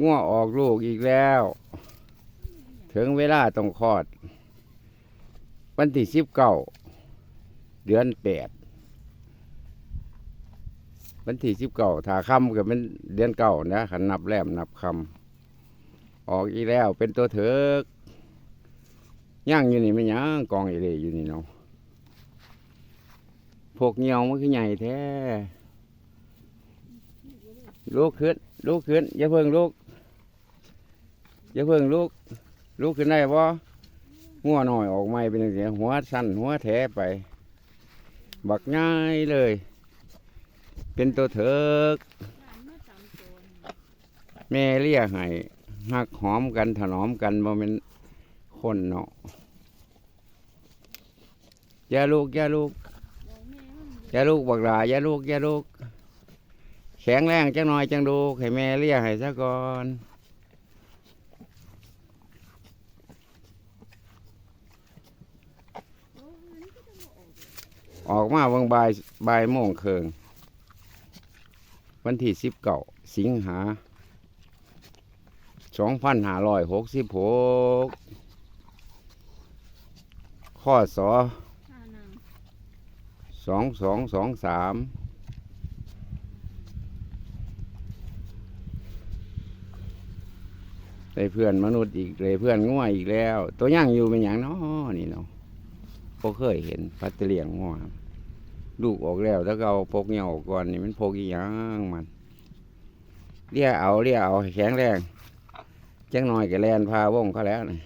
งัวออกลูกอีกแล้ว ถึงเวลาต้องคลอด วันที่สิบเก้าเดือนแปดวันที่สิบเก้าถ้าคำก็เป็นเดือนเก้านะขันนับแรมนับคำออกอีกแล้วเป็นตัวเถิกย่างอยู่นี่ไม่ย่างกองอีเลยอยู่นี่เนาะพวกเงียวมันคือใหญ่แท้ลูกขึ้นลูกขึ้นอย่าเพิ่งลูก อย่าเพิ่งลูกลูกขึ้นได้ปะหัวหน่อยออกไม่เป็นเสียหัวสั้นหัวแถไป บักง่ายเลย เป็นตัวเถิกแม่เรียกให้หักหอมกันถนอมกันบ่เป็นคนเนาะอย่าลูกอย่าลูกอย่าลูกบักหลาอย่าลูกอย่าลูกแข็งแรงจังหน่อยจังดูให้แม่เรียกให้ซะก่อน ออกมาวังบายบายโมงเคิงวันที่สิบเก้าสิงหาสองพันห้าร้อยหกสิบหกข้อสอสองสองสองสามได้เพื่อนมนุษย์อีกเลยเพื่อนง่วอีกแล้ว ตัวย่างอยู่เป็นอย่างน้อน เนาะพเคยเห็นพัดเลียงหัวลูกออกแล้วแล้วก็เอาพกเงี้ยออกก่อนนี่มันพกอีหยังมันเรียเอาเรียเอาแข็งแรงจังหน่อยก็แลนพาวงเขาแล้วนี่